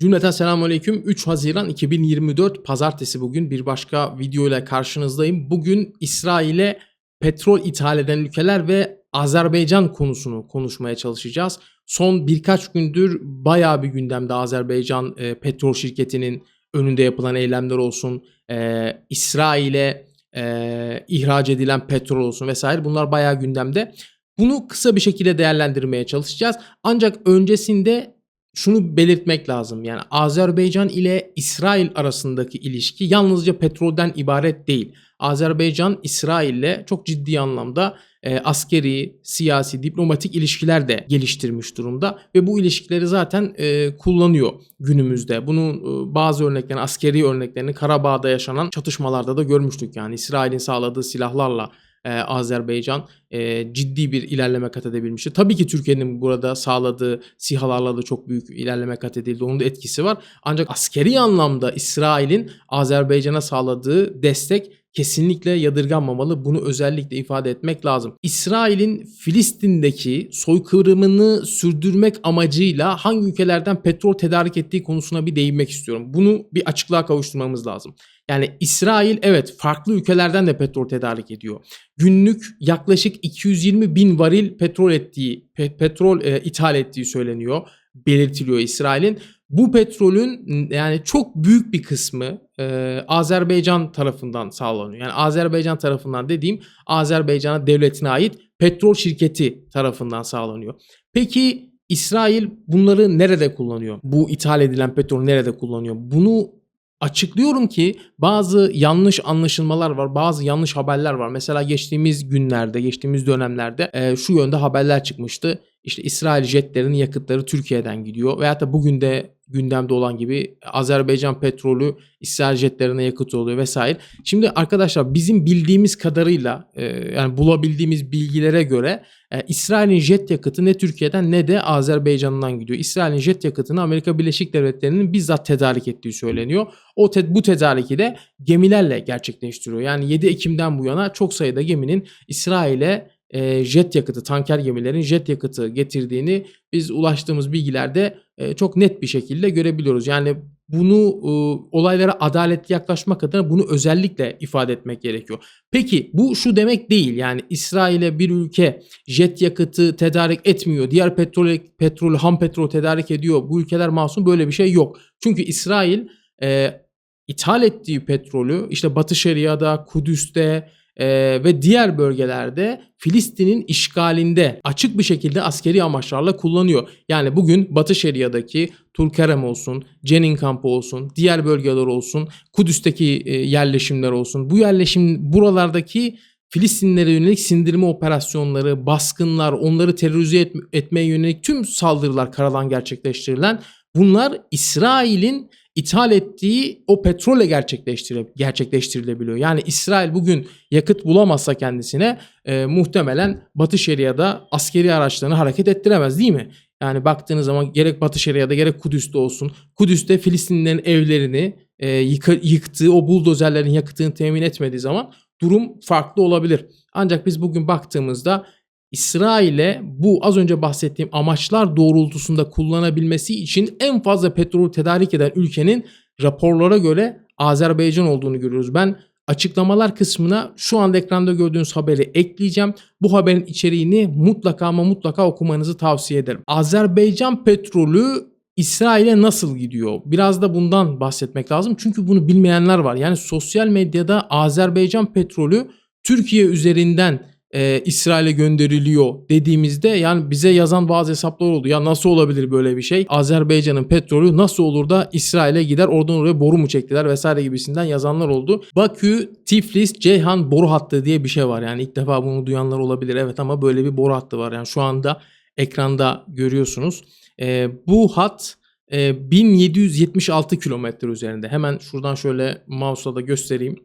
Cümleten selamünaleyküm. 3 Haziran 2024 Pazartesi bugün bir başka video ile karşınızdayım. Bugün İsrail'e petrol ithal eden ülkeler ve Azerbaycan konusunu konuşmaya çalışacağız. Son birkaç gündür bayağı bir gündemde Azerbaycan e, petrol şirketinin önünde yapılan eylemler olsun, e, İsrail'e e, ihraç edilen petrol olsun vesaire bunlar bayağı gündemde. Bunu kısa bir şekilde değerlendirmeye çalışacağız. Ancak öncesinde şunu belirtmek lazım. Yani Azerbaycan ile İsrail arasındaki ilişki yalnızca petrolden ibaret değil. Azerbaycan İsrail ile çok ciddi anlamda e, askeri, siyasi, diplomatik ilişkiler de geliştirmiş durumda ve bu ilişkileri zaten e, kullanıyor günümüzde. Bunun e, bazı örneklerini, askeri örneklerini Karabağ'da yaşanan çatışmalarda da görmüştük. Yani İsrail'in sağladığı silahlarla e, Azerbaycan e, ciddi bir ilerleme kat edebilmişti. Tabii ki Türkiye'nin burada sağladığı sihalarla da çok büyük ilerleme kat edildi. Onun da etkisi var. Ancak askeri anlamda İsrail'in Azerbaycan'a sağladığı destek kesinlikle yadırganmamalı. Bunu özellikle ifade etmek lazım. İsrail'in Filistin'deki soykırımını sürdürmek amacıyla hangi ülkelerden petrol tedarik ettiği konusuna bir değinmek istiyorum. Bunu bir açıklığa kavuşturmamız lazım. Yani İsrail evet farklı ülkelerden de petrol tedarik ediyor. Günlük yaklaşık 220 bin varil petrol ettiği, pe- petrol e, ithal ettiği söyleniyor, belirtiliyor İsrail'in. Bu petrolün yani çok büyük bir kısmı e, Azerbaycan tarafından sağlanıyor. Yani Azerbaycan tarafından dediğim Azerbaycan'a devletine ait petrol şirketi tarafından sağlanıyor. Peki İsrail bunları nerede kullanıyor? Bu ithal edilen petrol nerede kullanıyor? Bunu açıklıyorum ki bazı yanlış anlaşılmalar var, bazı yanlış haberler var. Mesela geçtiğimiz günlerde, geçtiğimiz dönemlerde e, şu yönde haberler çıkmıştı. İşte İsrail jetlerinin yakıtları Türkiye'den gidiyor. Veyahut da bugün de gündemde olan gibi Azerbaycan petrolü İsrail jetlerine yakıt oluyor vesaire. Şimdi arkadaşlar bizim bildiğimiz kadarıyla e, yani bulabildiğimiz bilgilere göre e, İsrail'in jet yakıtı ne Türkiye'den ne de Azerbaycan'dan gidiyor. İsrail'in jet yakıtını Amerika Birleşik Devletleri'nin bizzat tedarik ettiği söyleniyor. O te- bu tedariki de gemilerle gerçekleştiriyor. Yani 7 Ekim'den bu yana çok sayıda geminin İsrail'e e, jet yakıtı, tanker gemilerin jet yakıtı getirdiğini biz ulaştığımız bilgilerde e, çok net bir şekilde görebiliyoruz. Yani bunu e, olaylara adaletli yaklaşmak adına bunu özellikle ifade etmek gerekiyor. Peki bu şu demek değil. Yani İsrail'e bir ülke jet yakıtı tedarik etmiyor. Diğer petrol petrolü ham petrol tedarik ediyor. Bu ülkeler masum böyle bir şey yok. Çünkü İsrail e, ithal ettiği petrolü işte Batı Şeria'da, Kudüs'te e, ve diğer bölgelerde Filistin'in işgalinde açık bir şekilde askeri amaçlarla kullanıyor. Yani bugün Batı Şeria'daki Tulkarem olsun, Cenin kampı olsun, diğer bölgeler olsun, Kudüs'teki e, yerleşimler olsun. Bu yerleşim buralardaki Filistinlere yönelik sindirme operasyonları, baskınlar, onları terörize et, etmeye yönelik tüm saldırılar karadan gerçekleştirilen bunlar İsrail'in ithal ettiği o petrolle gerçekleştire, gerçekleştirilebiliyor. Yani İsrail bugün yakıt bulamazsa kendisine e, muhtemelen Batı Şeria'da askeri araçlarını hareket ettiremez değil mi? Yani baktığınız zaman gerek Batı Şeria'da gerek Kudüs'te olsun. Kudüs'te Filistinlilerin evlerini e, yıka, yıktığı o buldozerlerin yakıtını temin etmediği zaman durum farklı olabilir. Ancak biz bugün baktığımızda İsrail'e bu az önce bahsettiğim amaçlar doğrultusunda kullanabilmesi için en fazla petrol tedarik eden ülkenin raporlara göre Azerbaycan olduğunu görüyoruz. Ben açıklamalar kısmına şu anda ekranda gördüğünüz haberi ekleyeceğim. Bu haberin içeriğini mutlaka ama mutlaka okumanızı tavsiye ederim. Azerbaycan petrolü İsrail'e nasıl gidiyor? Biraz da bundan bahsetmek lazım. Çünkü bunu bilmeyenler var. Yani sosyal medyada Azerbaycan petrolü Türkiye üzerinden e, İsrail'e gönderiliyor dediğimizde yani bize yazan bazı hesaplar oldu. Ya nasıl olabilir böyle bir şey? Azerbaycan'ın petrolü nasıl olur da İsrail'e gider oradan oraya boru mu çektiler vesaire gibisinden yazanlar oldu. Bakü, Tiflis, Ceyhan boru hattı diye bir şey var. Yani ilk defa bunu duyanlar olabilir evet ama böyle bir boru hattı var. Yani şu anda ekranda görüyorsunuz. E, bu hat e, 1776 kilometre üzerinde. Hemen şuradan şöyle mouse'la da göstereyim.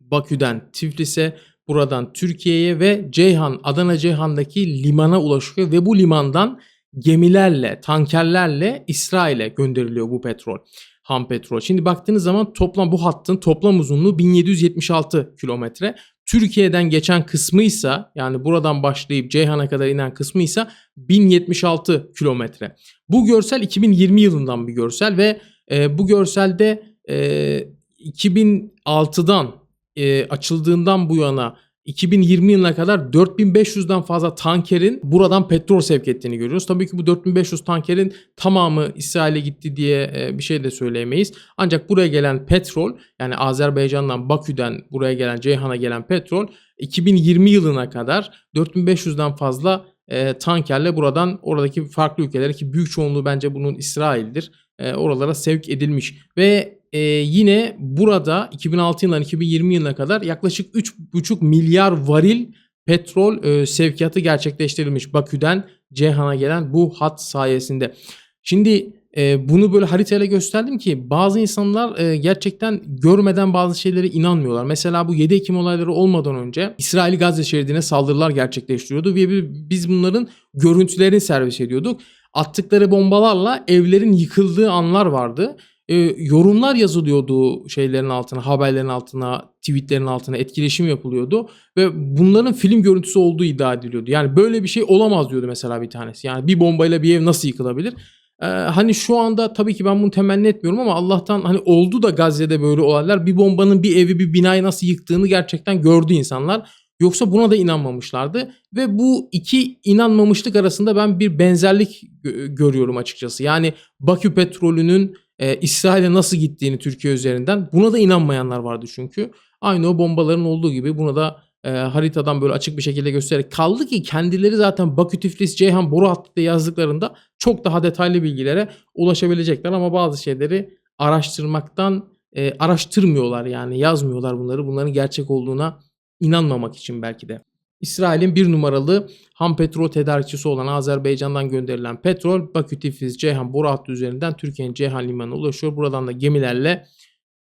Bakü'den Tiflis'e buradan Türkiye'ye ve Ceyhan, Adana Ceyhan'daki limana ulaşıyor ve bu limandan gemilerle, tankerlerle İsrail'e gönderiliyor bu petrol. Ham petrol. Şimdi baktığınız zaman toplam bu hattın toplam uzunluğu 1776 kilometre. Türkiye'den geçen kısmıysa yani buradan başlayıp Ceyhan'a kadar inen kısmıysa 1076 kilometre. Bu görsel 2020 yılından bir görsel ve e, bu görselde e, 2006'dan e, açıldığından bu yana 2020 yılına kadar 4500'den fazla tankerin buradan petrol sevk ettiğini görüyoruz. Tabii ki bu 4500 tankerin tamamı İsrail'e gitti diye e, bir şey de söyleyemeyiz. Ancak buraya gelen petrol yani Azerbaycan'dan Bakü'den buraya gelen Ceyhan'a gelen petrol 2020 yılına kadar 4500'den fazla e, tankerle buradan oradaki farklı ülkelere ki büyük çoğunluğu bence bunun İsrail'dir. E, oralara sevk edilmiş ve e, yine burada 2006 yılından 2020 yılına kadar yaklaşık 3,5 milyar varil petrol e, sevkiyatı gerçekleştirilmiş Bakü'den Ceyhan'a gelen bu hat sayesinde. Şimdi e, bunu böyle haritayla gösterdim ki bazı insanlar e, gerçekten görmeden bazı şeylere inanmıyorlar. Mesela bu 7 Ekim olayları olmadan önce İsrail Gazze şeridine saldırılar gerçekleştiriyordu ve biz bunların görüntülerini servis ediyorduk. Attıkları bombalarla evlerin yıkıldığı anlar vardı e, yorumlar yazılıyordu şeylerin altına, haberlerin altına, tweetlerin altına etkileşim yapılıyordu ve bunların film görüntüsü olduğu iddia ediliyordu. Yani böyle bir şey olamaz diyordu mesela bir tanesi. Yani bir bombayla bir ev nasıl yıkılabilir? Ee, hani şu anda tabii ki ben bunu temenni etmiyorum ama Allah'tan hani oldu da Gazze'de böyle olaylar bir bombanın bir evi bir binayı nasıl yıktığını gerçekten gördü insanlar. Yoksa buna da inanmamışlardı ve bu iki inanmamışlık arasında ben bir benzerlik görüyorum açıkçası. Yani Bakü petrolünün e, İsrail'e nasıl gittiğini Türkiye üzerinden buna da inanmayanlar vardı çünkü. Aynı o bombaların olduğu gibi buna da e, haritadan böyle açık bir şekilde göstererek kaldı ki kendileri zaten Bakü, Tiflis, Ceyhan, boru hattı yazdıklarında çok daha detaylı bilgilere ulaşabilecekler ama bazı şeyleri araştırmaktan e, araştırmıyorlar yani yazmıyorlar bunları bunların gerçek olduğuna inanmamak için belki de. İsrail'in bir numaralı ham petrol tedarikçisi olan Azerbaycan'dan gönderilen petrol Bakü Tiflis Ceyhan boru hattı üzerinden Türkiye'nin Ceyhan limanına ulaşıyor. Buradan da gemilerle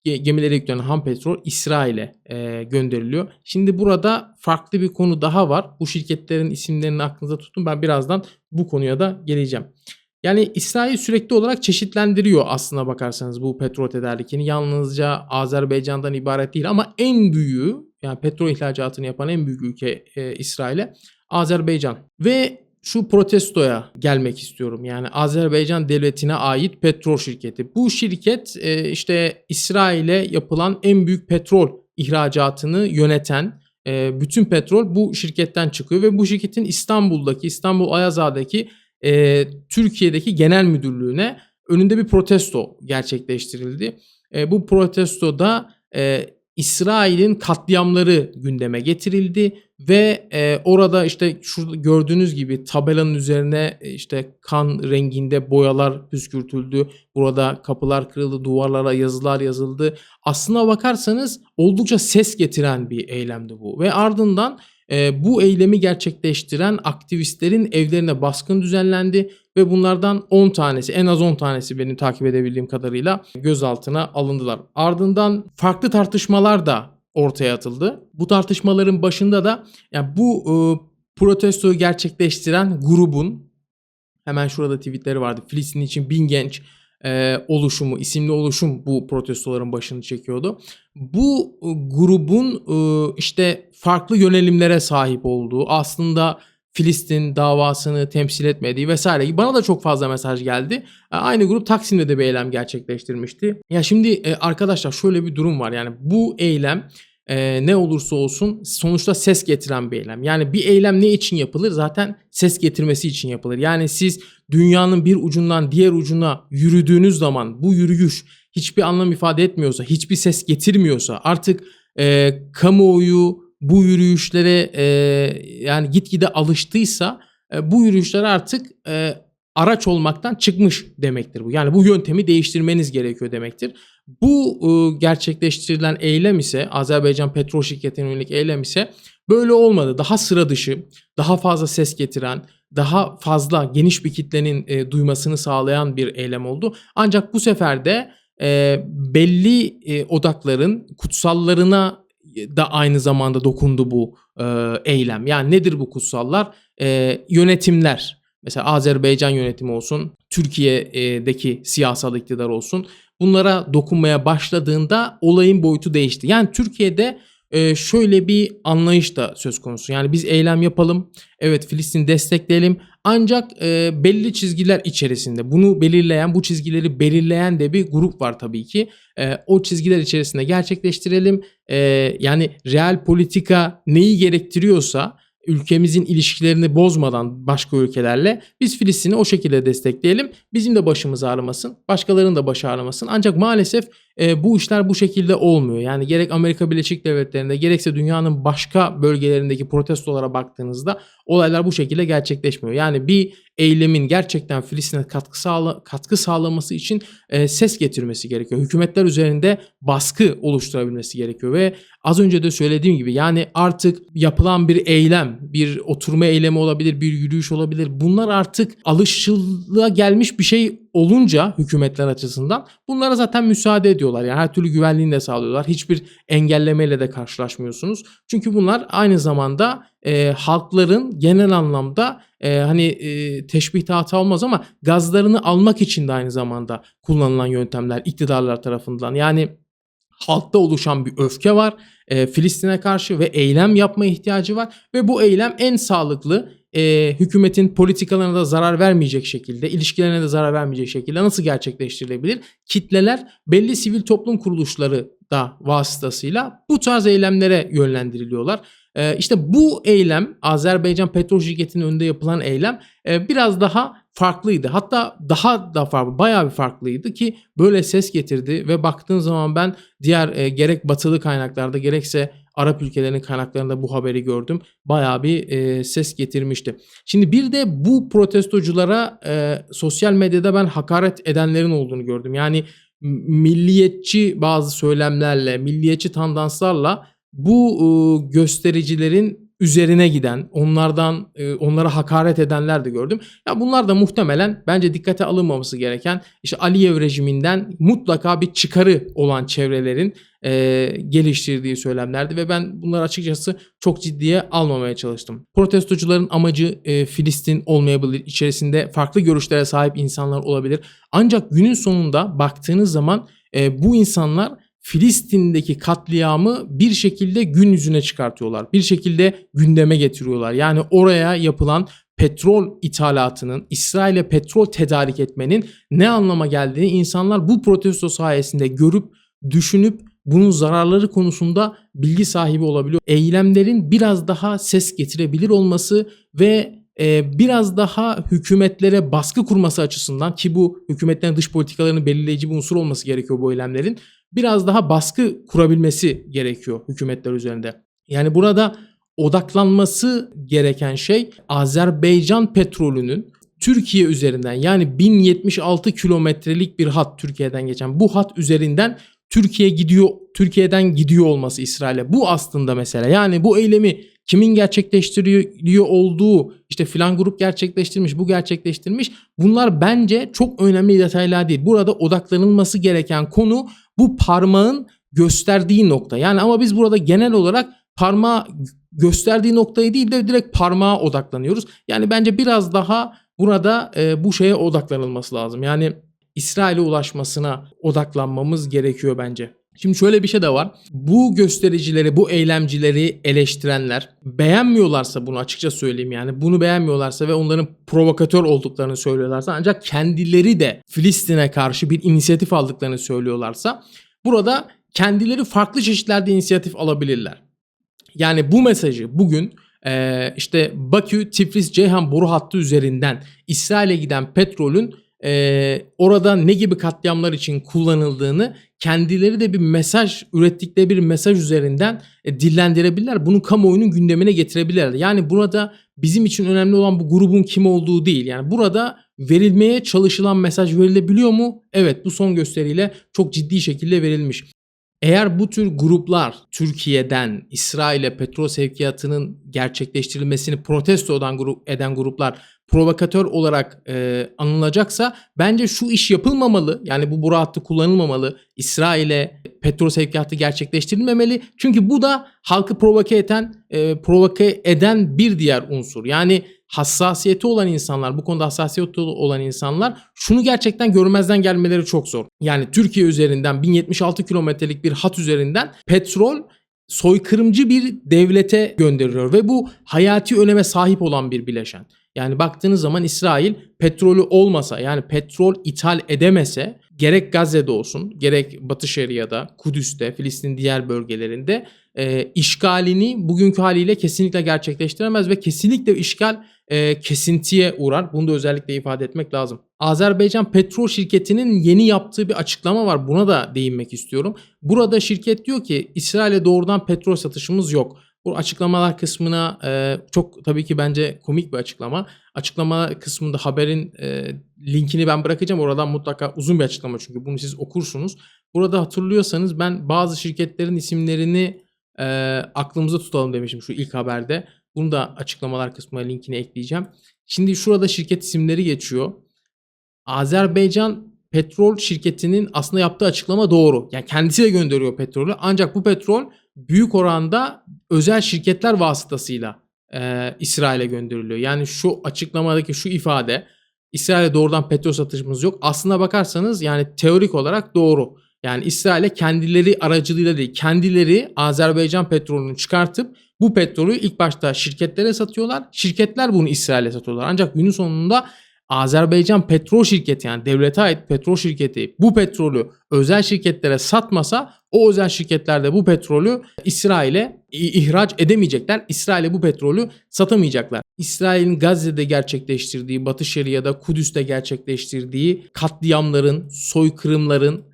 gemilere yüklenen ham petrol İsrail'e e, gönderiliyor. Şimdi burada farklı bir konu daha var. Bu şirketlerin isimlerini aklınıza tutun. Ben birazdan bu konuya da geleceğim. Yani İsrail sürekli olarak çeşitlendiriyor aslına bakarsanız bu petrol tedarikini. Yalnızca Azerbaycan'dan ibaret değil ama en büyüğü yani petrol ihracatını yapan en büyük ülke e, İsrail'e Azerbaycan. Ve şu protestoya gelmek istiyorum. Yani Azerbaycan devletine ait petrol şirketi. Bu şirket e, işte İsrail'e yapılan en büyük petrol ihracatını yöneten e, bütün petrol bu şirketten çıkıyor ve bu şirketin İstanbul'daki İstanbul Ayazağ'daki e, Türkiye'deki genel müdürlüğüne önünde bir protesto gerçekleştirildi. E, bu protestoda e, İsrail'in katliamları gündeme getirildi ve e, orada işte şurada gördüğünüz gibi tabelanın üzerine e, işte kan renginde boyalar püskürtüldü. Burada kapılar kırıldı, duvarlara yazılar yazıldı. Aslına bakarsanız oldukça ses getiren bir eylemdi bu ve ardından e, bu eylemi gerçekleştiren aktivistlerin evlerine baskın düzenlendi ve bunlardan 10 tanesi en az 10 tanesi benim takip edebildiğim kadarıyla gözaltına alındılar. Ardından farklı tartışmalar da ortaya atıldı. Bu tartışmaların başında da yani bu e, protestoyu gerçekleştiren grubun hemen şurada tweetleri vardı. Filistin için bin genç e, oluşumu, isimli oluşum bu protestoların başını çekiyordu. Bu e, grubun e, işte farklı yönelimlere sahip olduğu, aslında Filistin davasını temsil etmediği vesaire. Bana da çok fazla mesaj geldi. Aynı grup Taksim'de de bir eylem gerçekleştirmişti. Ya şimdi arkadaşlar şöyle bir durum var. Yani bu eylem e, ne olursa olsun sonuçta ses getiren bir eylem. Yani bir eylem ne için yapılır? Zaten ses getirmesi için yapılır. Yani siz dünyanın bir ucundan diğer ucuna yürüdüğünüz zaman bu yürüyüş hiçbir anlam ifade etmiyorsa, hiçbir ses getirmiyorsa artık e, kamuoyu bu yürüyüşlere e, yani gitgide alıştıysa e, bu yürüyüşler artık e, araç olmaktan çıkmış demektir bu. Yani bu yöntemi değiştirmeniz gerekiyor demektir. Bu e, gerçekleştirilen eylem ise Azerbaycan Petrol Şirketi'ne yönelik eylem ise böyle olmadı. Daha sıra dışı, daha fazla ses getiren, daha fazla geniş bir kitlenin e, duymasını sağlayan bir eylem oldu. Ancak bu sefer de e, belli e, odakların kutsallarına da aynı zamanda dokundu bu e, eylem. Yani nedir bu kutsallar? E, yönetimler. Mesela Azerbaycan yönetimi olsun, Türkiye'deki siyasal iktidar olsun. Bunlara dokunmaya başladığında olayın boyutu değişti. Yani Türkiye'de e, şöyle bir anlayış da söz konusu. Yani biz eylem yapalım, evet Filistin destekleyelim ancak e, belli çizgiler içerisinde bunu belirleyen, bu çizgileri belirleyen de bir grup var tabii ki. E, o çizgiler içerisinde gerçekleştirelim. Yani real politika neyi gerektiriyorsa ülkemizin ilişkilerini bozmadan başka ülkelerle biz Filistin'i o şekilde destekleyelim. Bizim de başımız ağrımasın, başkalarının da başı ağrımasın. Ancak maalesef e, bu işler bu şekilde olmuyor. Yani gerek Amerika Birleşik Devletleri'nde gerekse dünyanın başka bölgelerindeki protestolara baktığınızda olaylar bu şekilde gerçekleşmiyor. Yani bir eylemin gerçekten Filistin'e katkı, sağla, katkı sağlaması için e, ses getirmesi gerekiyor. Hükümetler üzerinde baskı oluşturabilmesi gerekiyor ve az önce de söylediğim gibi yani artık yapılan bir eylem, bir oturma eylemi olabilir, bir yürüyüş olabilir. Bunlar artık alışılığa gelmiş bir şey olunca hükümetler açısından bunlara zaten müsaade ediyorlar. Yani her türlü güvenliğini de sağlıyorlar. Hiçbir engellemeyle de karşılaşmıyorsunuz. Çünkü bunlar aynı zamanda e, halkların genel anlamda e, hani e, teşbih hata olmaz ama gazlarını almak için de aynı zamanda kullanılan yöntemler iktidarlar tarafından. Yani halkta oluşan bir öfke var e, Filistin'e karşı ve eylem yapma ihtiyacı var ve bu eylem en sağlıklı e, hükümetin politikalarına da zarar vermeyecek şekilde, ilişkilerine de zarar vermeyecek şekilde nasıl gerçekleştirilebilir? Kitleler belli sivil toplum kuruluşları da vasıtasıyla bu tarz eylemlere yönlendiriliyorlar. E, işte bu eylem Azerbaycan Petrol Şirketi'nin önünde yapılan eylem e, biraz daha farklıydı. Hatta daha da farklı, bayağı bir farklıydı ki böyle ses getirdi ve baktığın zaman ben diğer e, gerek batılı kaynaklarda gerekse Arap ülkelerinin kaynaklarında bu haberi gördüm. Bayağı bir e, ses getirmişti. Şimdi bir de bu protestoculara e, sosyal medyada ben hakaret edenlerin olduğunu gördüm. Yani milliyetçi bazı söylemlerle, milliyetçi tandanslarla bu e, göstericilerin üzerine giden, onlardan e, onlara hakaret edenler de gördüm. Ya bunlar da muhtemelen bence dikkate alınmaması gereken işte Aliyev rejiminden mutlaka bir çıkarı olan çevrelerin e, geliştirdiği söylemlerdi ve ben bunları açıkçası çok ciddiye almamaya çalıştım. Protestocuların amacı e, Filistin olmayabilir, içerisinde farklı görüşlere sahip insanlar olabilir. Ancak günün sonunda baktığınız zaman e, bu insanlar Filistin'deki katliamı bir şekilde gün yüzüne çıkartıyorlar. Bir şekilde gündeme getiriyorlar. Yani oraya yapılan petrol ithalatının, İsrail'e petrol tedarik etmenin ne anlama geldiğini insanlar bu protesto sayesinde görüp, düşünüp bunun zararları konusunda bilgi sahibi olabiliyor. Eylemlerin biraz daha ses getirebilir olması ve e, biraz daha hükümetlere baskı kurması açısından ki bu hükümetlerin dış politikalarını belirleyici bir unsur olması gerekiyor bu eylemlerin biraz daha baskı kurabilmesi gerekiyor hükümetler üzerinde. Yani burada odaklanması gereken şey Azerbaycan petrolünün Türkiye üzerinden yani 1076 kilometrelik bir hat Türkiye'den geçen bu hat üzerinden Türkiye gidiyor Türkiye'den gidiyor olması İsrail'e. Bu aslında mesela yani bu eylemi kimin gerçekleştiriyor olduğu işte filan grup gerçekleştirmiş bu gerçekleştirmiş bunlar bence çok önemli detaylar değil. Burada odaklanılması gereken konu bu parmağın gösterdiği nokta. Yani ama biz burada genel olarak parmağı gösterdiği noktayı değil de direkt parmağa odaklanıyoruz. Yani bence biraz daha burada e, bu şeye odaklanılması lazım. Yani İsrail'e ulaşmasına odaklanmamız gerekiyor bence. Şimdi şöyle bir şey de var. Bu göstericileri, bu eylemcileri eleştirenler beğenmiyorlarsa bunu açıkça söyleyeyim yani bunu beğenmiyorlarsa ve onların provokatör olduklarını söylüyorlarsa ancak kendileri de Filistin'e karşı bir inisiyatif aldıklarını söylüyorlarsa burada kendileri farklı çeşitlerde inisiyatif alabilirler. Yani bu mesajı bugün işte Bakü Tiflis Ceyhan boru hattı üzerinden İsrail'e giden petrolün e, orada ne gibi katliamlar için kullanıldığını kendileri de bir mesaj ürettikleri bir mesaj üzerinden e, dillendirebilirler. Bunu kamuoyunun gündemine getirebilirler. Yani burada bizim için önemli olan bu grubun kim olduğu değil. Yani burada verilmeye çalışılan mesaj verilebiliyor mu? Evet bu son gösteriyle çok ciddi şekilde verilmiş. Eğer bu tür gruplar Türkiye'den İsrail'e petrol sevkiyatının gerçekleştirilmesini protesto eden, eden gruplar provokatör olarak e, anılacaksa bence şu iş yapılmamalı. Yani bu boru hattı kullanılmamalı. İsrail'e petrol sevkiyatı gerçekleştirilmemeli. Çünkü bu da halkı provoke eden, e, provoke eden bir diğer unsur. Yani hassasiyeti olan insanlar, bu konuda hassasiyeti olan insanlar şunu gerçekten görmezden gelmeleri çok zor. Yani Türkiye üzerinden 1076 kilometrelik bir hat üzerinden petrol soykırımcı bir devlete gönderiyor ve bu hayati öneme sahip olan bir bileşen. Yani baktığınız zaman İsrail petrolü olmasa yani petrol ithal edemese gerek Gazze'de olsun gerek Batı Şeria'da, Kudüs'te, Filistin diğer bölgelerinde e, işgalini bugünkü haliyle kesinlikle gerçekleştiremez ve kesinlikle işgal e, kesintiye uğrar. Bunu da özellikle ifade etmek lazım. Azerbaycan Petrol Şirketi'nin yeni yaptığı bir açıklama var. Buna da değinmek istiyorum. Burada şirket diyor ki İsrail'e doğrudan petrol satışımız yok. Bu açıklamalar kısmına e, çok tabii ki bence komik bir açıklama. Açıklama kısmında haberin e, linkini ben bırakacağım. Oradan mutlaka uzun bir açıklama çünkü bunu siz okursunuz. Burada hatırlıyorsanız ben bazı şirketlerin isimlerini e, aklımızda tutalım demişim şu ilk haberde. Bunu da açıklamalar kısmına linkini ekleyeceğim. Şimdi şurada şirket isimleri geçiyor. Azerbaycan Petrol Şirketi'nin aslında yaptığı açıklama doğru. Yani kendisi de gönderiyor petrolü. Ancak bu petrol büyük oranda özel şirketler vasıtasıyla e, İsrail'e gönderiliyor. Yani şu açıklamadaki şu ifade İsrail'e doğrudan petrol satışımız yok. Aslına bakarsanız yani teorik olarak doğru. Yani İsrail'e kendileri aracılığıyla değil, kendileri Azerbaycan petrolünü çıkartıp bu petrolü ilk başta şirketlere satıyorlar. Şirketler bunu İsrail'e satıyorlar. Ancak günün sonunda Azerbaycan petrol şirketi yani devlete ait petrol şirketi bu petrolü özel şirketlere satmasa o özel şirketler de bu petrolü İsrail'e ihraç edemeyecekler. İsrail'e bu petrolü satamayacaklar. İsrail'in Gazze'de gerçekleştirdiği, Batı Şeria'da, Kudüs'te gerçekleştirdiği katliamların, soykırımların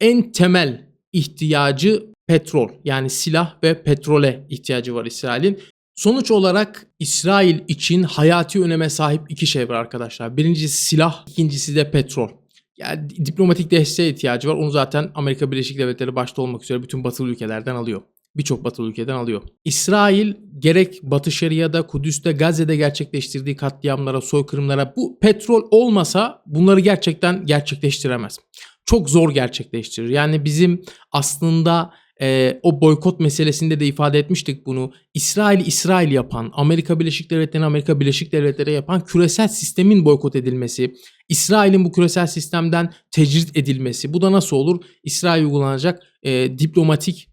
en temel ihtiyacı petrol. Yani silah ve petrole ihtiyacı var İsrail'in. Sonuç olarak İsrail için hayati öneme sahip iki şey var arkadaşlar. Birincisi silah, ikincisi de petrol. Yani diplomatik desteğe ihtiyacı var. Onu zaten Amerika Birleşik Devletleri başta olmak üzere bütün batılı ülkelerden alıyor. Birçok batılı ülkeden alıyor. İsrail gerek Batı Şeria'da, Kudüs'te, Gazze'de gerçekleştirdiği katliamlara, soykırımlara bu petrol olmasa bunları gerçekten gerçekleştiremez. Çok zor gerçekleştirir. Yani bizim aslında e, o boykot meselesinde de ifade etmiştik bunu. İsrail İsrail yapan, Amerika Birleşik Devletleri Amerika Birleşik Devletleri yapan küresel sistemin boykot edilmesi, İsrail'in bu küresel sistemden tecrit edilmesi. Bu da nasıl olur? İsrail uygulanacak e, diplomatik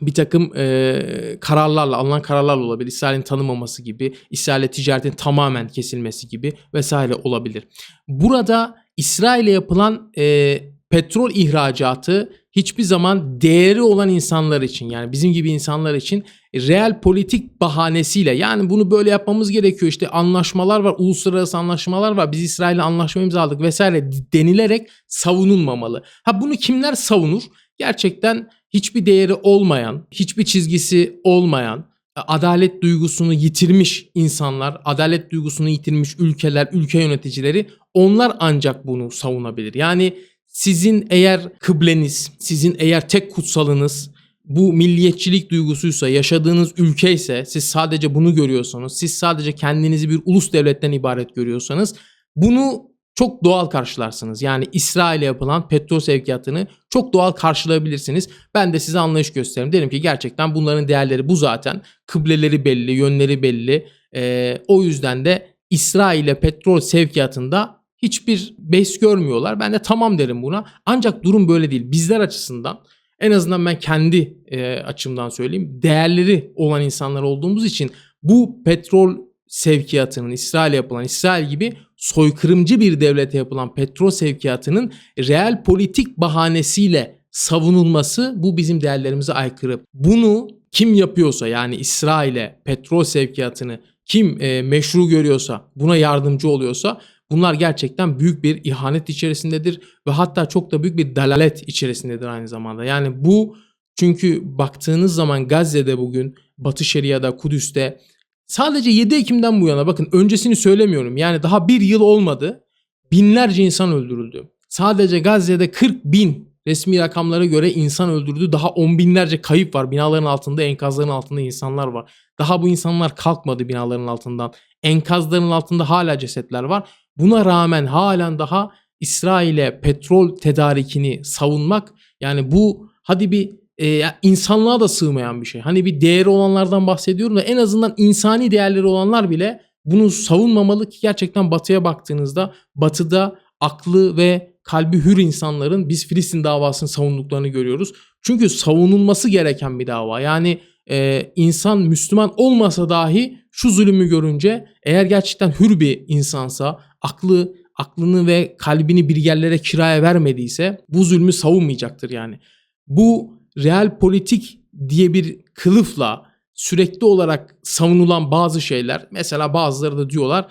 bir takım e, kararlarla, alınan kararlarla olabilir. İsrail'in tanımaması gibi, İsrail'e ticaretin tamamen kesilmesi gibi vesaire olabilir. Burada İsrail'e yapılan e, petrol ihracatı hiçbir zaman değeri olan insanlar için yani bizim gibi insanlar için real politik bahanesiyle yani bunu böyle yapmamız gerekiyor işte anlaşmalar var uluslararası anlaşmalar var biz İsrail'le anlaşma imzaladık vesaire denilerek savunulmamalı. Ha bunu kimler savunur? Gerçekten hiçbir değeri olmayan, hiçbir çizgisi olmayan, adalet duygusunu yitirmiş insanlar, adalet duygusunu yitirmiş ülkeler, ülke yöneticileri onlar ancak bunu savunabilir. Yani sizin eğer kıbleniz, sizin eğer tek kutsalınız bu milliyetçilik duygusuysa, yaşadığınız ülke ise, siz sadece bunu görüyorsanız, siz sadece kendinizi bir ulus devletten ibaret görüyorsanız bunu çok doğal karşılarsınız. Yani İsrail'e yapılan petrol sevkiyatını çok doğal karşılayabilirsiniz. Ben de size anlayış gösteririm. Derim ki gerçekten bunların değerleri bu zaten. Kıbleleri belli, yönleri belli. Ee, o yüzden de İsrail'e petrol sevkiyatında hiçbir bes görmüyorlar. Ben de tamam derim buna. Ancak durum böyle değil. Bizler açısından en azından ben kendi e, açımdan söyleyeyim. Değerleri olan insanlar olduğumuz için bu petrol sevkiyatının İsrail'e yapılan İsrail gibi soykırımcı bir devlete yapılan petrol sevkiyatının real politik bahanesiyle savunulması bu bizim değerlerimize aykırı. Bunu kim yapıyorsa yani İsrail'e petrol sevkiyatını kim e, meşru görüyorsa buna yardımcı oluyorsa Bunlar gerçekten büyük bir ihanet içerisindedir ve hatta çok da büyük bir dalalet içerisindedir aynı zamanda. Yani bu çünkü baktığınız zaman Gazze'de bugün Batı Şeria'da, Kudüs'te sadece 7 Ekim'den bu yana bakın öncesini söylemiyorum. Yani daha bir yıl olmadı. Binlerce insan öldürüldü. Sadece Gazze'de 40 bin resmi rakamlara göre insan öldürdü. Daha on binlerce kayıp var. Binaların altında, enkazların altında insanlar var. Daha bu insanlar kalkmadı binaların altından. Enkazların altında hala cesetler var. Buna rağmen halen daha İsrail'e petrol tedarikini savunmak yani bu hadi bir e, insanlığa da sığmayan bir şey. Hani bir değeri olanlardan bahsediyorum da en azından insani değerleri olanlar bile bunu savunmamalı ki gerçekten batıya baktığınızda batıda aklı ve kalbi hür insanların biz Filistin davasını savunduklarını görüyoruz. Çünkü savunulması gereken bir dava. Yani e, insan Müslüman olmasa dahi şu zulümü görünce eğer gerçekten hür bir insansa, aklı aklını ve kalbini bir yerlere kiraya vermediyse bu zulmü savunmayacaktır yani. Bu real politik diye bir kılıfla sürekli olarak savunulan bazı şeyler mesela bazıları da diyorlar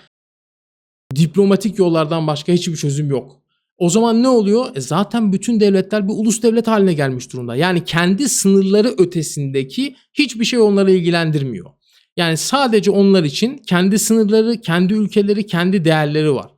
diplomatik yollardan başka hiçbir çözüm yok. O zaman ne oluyor? E zaten bütün devletler bir ulus devlet haline gelmiş durumda. Yani kendi sınırları ötesindeki hiçbir şey onları ilgilendirmiyor. Yani sadece onlar için kendi sınırları, kendi ülkeleri, kendi değerleri var.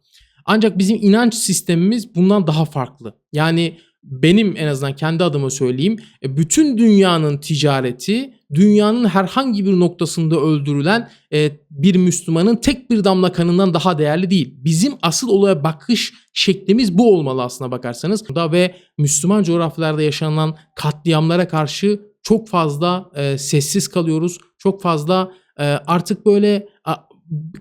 Ancak bizim inanç sistemimiz bundan daha farklı. Yani benim en azından kendi adıma söyleyeyim. e, Bütün dünyanın ticareti, dünyanın herhangi bir noktasında öldürülen e, bir Müslümanın tek bir damla kanından daha değerli değil. Bizim asıl olaya bakış şeklimiz bu olmalı aslına bakarsanız. Da ve Müslüman coğrafyalarda yaşanan katliamlara karşı çok fazla e, sessiz kalıyoruz. Çok fazla artık böyle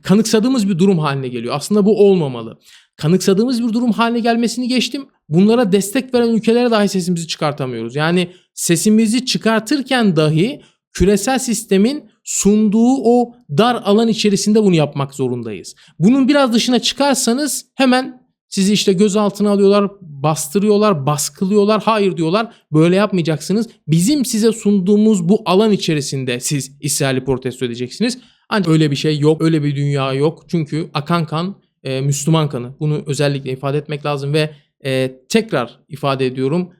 kanıksadığımız bir durum haline geliyor. Aslında bu olmamalı. Kanıksadığımız bir durum haline gelmesini geçtim. Bunlara destek veren ülkelere dahi sesimizi çıkartamıyoruz. Yani sesimizi çıkartırken dahi küresel sistemin sunduğu o dar alan içerisinde bunu yapmak zorundayız. Bunun biraz dışına çıkarsanız hemen sizi işte gözaltına alıyorlar, bastırıyorlar, baskılıyorlar. Hayır diyorlar. Böyle yapmayacaksınız. Bizim size sunduğumuz bu alan içerisinde siz İsrail'i protesto edeceksiniz. Ancak öyle bir şey yok. Öyle bir dünya yok. Çünkü akan kan e, Müslüman kanı. Bunu özellikle ifade etmek lazım ve e, tekrar ifade ediyorum.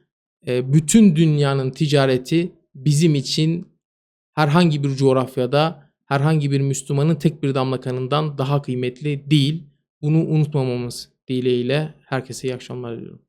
E, bütün dünyanın ticareti bizim için herhangi bir coğrafyada herhangi bir Müslümanın tek bir damla kanından daha kıymetli değil. Bunu unutmamamız dileğiyle herkese iyi akşamlar diliyorum.